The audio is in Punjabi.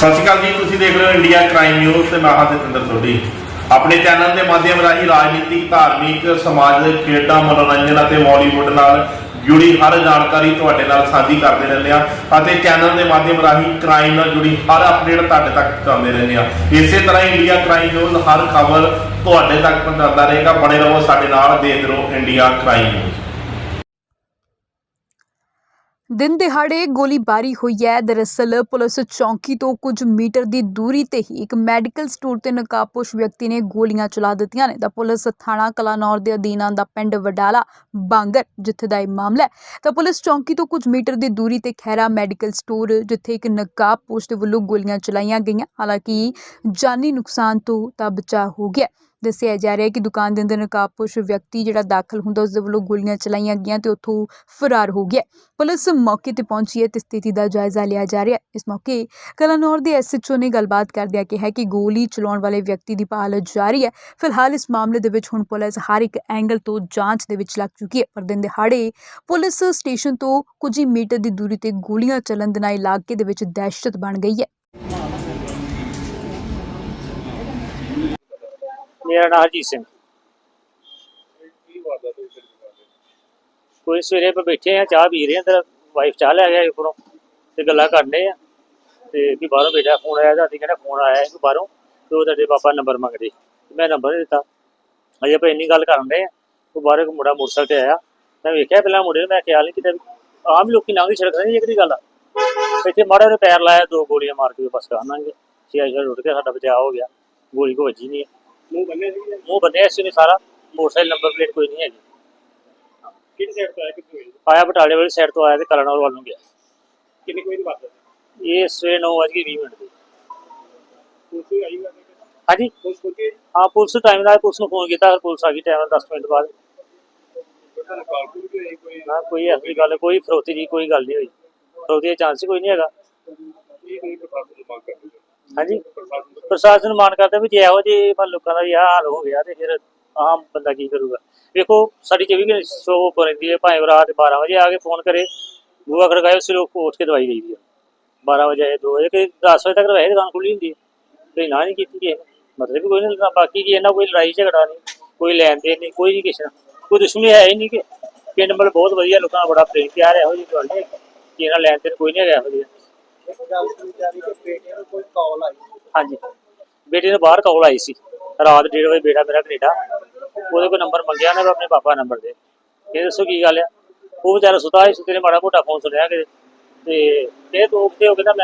ਸਤਿ ਸ਼੍ਰੀ ਅਕਾਲ ਜੀ, ਤੁਸੀਂ ਦੇਖ ਰਹੇ ਹੋ ਇੰਡੀਆ ਕ੍ਰਾਈਮ ਨਿਊਜ਼ ਤੇ ਮੈਂ ਹਾਂ ਜਤਿੰਦਰ ਸੋਢੀ। ਆਪਣੇ ਚੈਨਲ ਦੇ ਮਾਧਿਅਮ ਰਾਹੀਂ ਰਾਜਨੀਤਿਕ, ਧਾਰਮਿਕ, ਸਮਾਜਿਕ, ਖੇਡਾਂ, ਮਨੋਰੰਜਨ ਅਤੇ ਬਾਲੀਵੁੱਡ ਨਾਲ ਜੁੜੀ ਹਰ ਜਾਣਕਾਰੀ ਤੁਹਾਡੇ ਨਾਲ ਸਾਂਝੀ ਕਰਦੇ ਰਹਿੰਦੇ ਆ ਅਤੇ ਚੈਨਲ ਦੇ ਮਾਧਿਅਮ ਰਾਹੀਂ ਕ੍ਰਾਈਮ ਨਾਲ ਜੁੜੀ ਹਰ ਅਪਡੇਟ ਤੁਹਾਡੇ ਤੱਕ ਪਹੁੰਚਾਉਂਦੇ ਰਹਿੰਦੇ ਆ ਇਸੇ ਤਰ੍ਹਾਂ ਇੰਡੀਆ ਕ੍ਰਾਈਮ ਨਿਊਜ਼ ਹਰ ਖਬਰ ਤੁਹਾਡੇ ਤੱਕ ਪਹੁੰਚਾਉਂਦਾ ਰਹੇਗਾ। ਬਣੇ ਰਹੋ ਸਾਡੇ ਨਾਲ, ਦੇਖਦੇ ਰਹੋ ਇੰਡੀਆ ਕ੍ਰਾਈਮ ਨਿਊਜ਼। ਦਿਨ ਦਿਹਾੜੇ ਗੋਲੀਬਾਰੀ ਹੋਈ ਹੈ। ਦਰਅਸਲ ਪੁਲਿਸ ਚੌਂਕੀ ਤੋਂ ਕੁਝ ਮੀਟਰ ਦੀ ਦੂਰੀ ਤੇ ਹੀ ਇੱਕ ਮੈਡੀਕਲ ਸਟੋਰ ਤੇ ਨਕਾਬਪੋਸ਼ ਵਿਅਕਤੀ ਨੇ ਗੋਲੀਆਂ ਚਲਾ ਦਿੱਤੀਆਂ ਨੇ। ਤਾਂ ਪੁਲਿਸ ਥਾਣਾ ਕਲਾਨੌਰ ਦੇ ਅਧੀਨ ਆਉਂਦਾ ਪਿੰਡ ਵਡਾਲਾ ਬਾਂਗਰ, ਜਿੱਥੇ ਦਾ ਇਹ ਮਾਮਲਾ ਹੈ। ਤਾਂ ਪੁਲਿਸ ਚੌਂਕੀ ਤੋਂ ਕੁਝ ਮੀਟਰ ਦੀ ਦੂਰੀ ਤੇ ਖੈਰਾ ਮੈਡੀਕਲ ਸਟੋਰ, ਜਿੱਥੇ ਇੱਕ ਨਕਾਬਪੋਸ਼ ਦੇ ਵੱਲੋਂ ਗੋਲੀਆਂ ਚਲਾਈਆਂ ਗਈਆਂ। ਹਾਲਾਂਕਿ ਜਾਨੀ ਨੁਕਸਾਨ ਤੋਂ ਤਾਂ ਬਚਾਅ ਹੋ ਗਿਆ। ਦੱਸਿਆ ਜਾ ਰਿਹਾ ਕਿ ਦੁਕਾਨ ਦੇ ਅੰਦਰ ਨਕਾਬਪੋਸ਼ ਵਿਅਕਤੀ ਜਿਹੜਾ ਦਾਖਲ ਹੁੰਦਾ ਉਸ ਦੇ ਵੱਲੋਂ ਗੋਲੀਆਂ ਚਲਾਈਆਂ ਗਈਆਂ ਅਤੇ ਉੱਥੋਂ ਫਰਾਰ ਹੋ ਗਿਆ ਪੁਲਿਸ ਮੌਕੇ ਤੇ ਪਹੁੰਚੀ ਹੈ ਤੇ ਸਥਿਤੀ ਦਾ ਜਾਇਜ਼ਾ ਲਿਆ ਜਾ ਰਿਹਾ ਇਸ ਮੌਕੇ ਕਲਾਨੌਰ ਦੇ ਐਸਐਚਓ ਨੇ ਗੱਲਬਾਤ ਕਰਦਿਆਂ ਕਿਹਾ ਕਿ ਗੋਲੀ ਚਲਾਉਣ ਵਾਲੇ ਵਿਅਕਤੀ ਦੀ ਭਾਲ ਜਾਰੀ ਹੈ। ਫਿਲਹਾਲ ਇਸ ਮਾਮਲੇ ਦੇ ਵਿੱਚ ਹੁਣ ਪੁਲਿਸ ਹਰ ਇੱਕ ਐਂਗਲ ਤੋਂ ਜਾਂਚ ਦੇ ਵਿੱਚ ਲੱਗ ਚੁੱਕੀ ਹੈ, ਪਰ ਦਿਨ ਦਿਹਾੜੇ ਪੁਲਿਸ ਸਟੇਸ਼ਨ ਤੋਂ ਕੁਝ ਹੀ ਮੀਟਰ ਦੀ ਦੂਰੀ ਤੇ ਗੋਲੀਆਂ ਚੱਲਣ ਦੇ ਨਾਲ ਇਲਾਕੇ ਦੇ ਵਿੱਚ ਦਹਿਸ਼ਤ ਬਣ ਗਈ ਹੈ। ਮੇਰਾ ਨਾਮ ਹਰਜੀਤ ਸਿੰਘ। ਕੋਈ ਸਵੇਰੇ ਆਪਾਂ ਬੈਠੇ ਆ, ਚਾਹ ਪੀ ਰਹੇ ਆ ਤੇ ਵਾਈਫ ਚਾਹ ਲੈ ਗਿਆ ਉੱਪਰੋਂ ਤੇ ਗੱਲਾਂ ਕਰਨੇ ਆ। ਤੇ ਵੀ ਬਾਹਰੋਂ ਬੇਟਾ ਫੋਨ ਆਇਆ ਤਾਂ ਕਹਿੰਦਾ ਫੋਨ ਆਇਆ ਹੈ ਬਾਹਰੋਂ, ਤੇ ਉਹ ਤੁਹਾਡੇ ਪਾਪਾ ਨੰਬਰ ਮੰਗਦੇ। ਮੈਂ ਨੰਬਰ ਦਿੱਤਾ। ਅਜੇ ਆਪਾਂ ਇੰਨੀ ਗੱਲ ਕਰਨ ਦੇ ਆ, ਉਹ ਬਾਹਰੋਂ ਇੱਕ ਮੁੰਡਾ ਮੋਟਰਸਾਈਕਲ ਤੇ ਆਇਆ। ਮੈਂ ਵੇਖਿਆ ਪਹਿਲਾਂ ਮੁੰਡੇ ਨੂੰ, ਮੈਂ ਖਿਆਲ ਨਹੀਂ ਕੀਤਾ ਵੀ, ਆਮ ਲੋਕੀ ਲੰਘਦੀ ਸੜਕ ਨਹੀਂ ਇਹ ਕਿਹੜੀ ਗੱਲ ਆ। ਇੱਥੇ ਮਾੜਾ ਜਿਹਾ ਪੈਰ ਲਾਇਆ, ਦੋ ਗੋਲੀਆਂ ਮਾਰ ਕੇ ਬਸ ਕਰਾਂਗੇ ਛੇ ਛੇ ਰੁੱਟ ਕੇ ਸਾਡਾ ਬਚਾਅ ਹੋ ਗਿਆ, ਗੋਲੀ ਕੋ ਵੱਜੀ ਨਹੀਂ ਹੈ। ਮੂੰਹ ਬੰਨੇ ਸੀ ਮੂੰਹ ਬੰਨਿਆ ਸੀ ਨੇ ਸਾਰਾ ਮੋਟਰਸਾਈਕਲ ਨੰਬਰ ਪਲੇਟ ਕੋਈ ਨਹੀਂ ਹੈਗੀ। ਕਿਹੜੀ ਸਾਈਡ ਤੋਂ ਆਇਆ ਕਿੱਥੋਂ ਆਇਆ ਆਇਆ ਬਟਾਲੇ ਵਾਲੀ ਸਾਈਡ ਤੋਂ ਆਇਆ ਤੇ ਕਲਨੌਰ ਵੱਲ ਨੂੰ ਗਿਆ। ਕਿੰਨੇ ਕੋਈ ਬਾਤ ਹੈ? ਇਹ ਸਵੇਰੇ 9:20 ਮਿੰਟ ਦੀ। ਵੀ ਆਈ ਹੋਈ ਹੈ? ਹਾਂਜੀ? ਕੋਈ ਹਾਂ? ਪੁਲਿਸ ਟਾਈਮ ਨਾਲ ਪੁਲਿਸ ਨੂੰ ਫੋਨ ਕੀਤਾ ਪੁਲਿਸ ਆ ਗਈ ਟਾਈਮ ਨਾਲ 10 ਮਿੰਟ ਬਾਅਦ। ਤੁਹਾਨੂੰ ਕਾਲ ਵੀ ਆਈ ਕੋਈ ਨਾ ਕੋਈ ਐਸੀ ਗੱਲ ਕੋਈ ਫਰੋਤੀ ਦੀ ਕੋਈ ਗੱਲ ਨਹੀਂ ਹੋਈ। ਫਰੋਤੀ ਦਾ ਚਾਂਸ ਕੋਈ ਨਹੀਂ ਹੈਗਾ। ਇਹ ਨਹੀਂ ਪ੍ਰਸ਼ਾਸਨ ਨੂੰ ਮੰਗ ਕਰਦੇ ਹਾਂਜੀ। ਪ੍ਰਸ਼ਾਸਨ ਤੋਂ ਮਾਨ ਕਰਦਾ ਵੀ ਜੇ ਇਹੋ ਜਿਹੇ ਪਰ ਲੋਕਾਂ ਦਾ ਵੀ ਆਹ ਹਾਲ ਹੋ ਗਿਆ ਤੇ ਫਿਰ ਆਮ ਬੰਦਾ ਕੀ ਕਰੂਗਾ। ਵੇਖੋ, ਸਾਡੀ 24 ਘੰਟੇ ਸ਼ੋ ਉੱਪਰ ਰਹਿੰਦੀ ਹੈ, ਭਾਵੇਂ ਰਾਤ 12 ਵਜੇ ਆ ਕੇ ਫੋਨ ਕਰੇ ਬੂਆ ਖੜਕਾਏ ਉਸੇ ਲੋਕ ਉੱਠ ਕੇ ਦਵਾਈ ਦੇਈਦੀ ਹੈ। 12 ਵਜੇ ਆਏ 2 ਵਜੇ, ਕਿ 10 ਵਜੇ ਤੱਕ ਵੈਸੇ ਦੁਕਾਨ ਖੁੱਲੀ ਹੁੰਦੀ ਹੈ। ਤੇ ਨਾ ਨਹੀਂ ਕੀਤੀ ਕਿ ਮਤਲਬ ਵੀ ਕੋਈ ਨਹੀਂ ਬਾਕੀ ਕੀ ਇਹਨਾਂ ਕੋਈ ਲੜਾਈ ਝਗੜਾ ਨਹੀਂ, ਕੋਈ ਲੈਣ ਦੇਣ ਨਹੀਂ, ਕੋਈ ਨਹੀਂ ਕਿਸੇ ਕੋਈ ਦੁਸ਼ਮਣੀ ਹੈ ਹੀ ਨਹੀਂ ਕਿ ਪਿੰਡ ਮਤਲਬ ਬਹੁਤ ਵਧੀਆ ਲੋਕਾਂ ਦਾ ਬੜਾ ਪ੍ਰੇਮ, ਪਿਆਰ ਹੈ ਇਹੋ ਜਿਹੀ ਗੱਲ ਨਹੀਂ ਕਿ ਇਹਨਾਂ ਲੈਣ ਦੇਣ ਕੋਈ ਨਹੀਂ ਹੈਗਾ ਇਹੋ ਜਿਹੀ। ਹਾਂਜੀ। ਬੇਟੇ ਨੂੰ ਬਾਹਰ ਕਾਲ ਆਈ ਸੀ। ਰਾਤ 1:30 ਵਜੇ ਬੇਟਾ ਮੇਰਾ ਕੈਨੇਡਾ ਉਹਦੇ ਕੋਲ ਨੰਬਰ ਮੰਗਿਆ ਨਾ ਆਪਣੇ ਪਾਪਾ ਨੰਬਰ ਦੇ। ਇਹ ਦੱਸੋ ਕੀ ਗੱਲ ਆ? ਉਹ ਵਿਚਾਰਾ ਸੁਤਾ ਸੀ, ਸੁਤੇ ਨੇ ਮਾੜਾ ਮੋਟਾ ਫੋਨ ਸੁਣਿਆ ਕਿ ਤੇ ਇਹ ਤੋਂ ਉੱਤੇ ਹੋ ਕੇ ਮੈਂ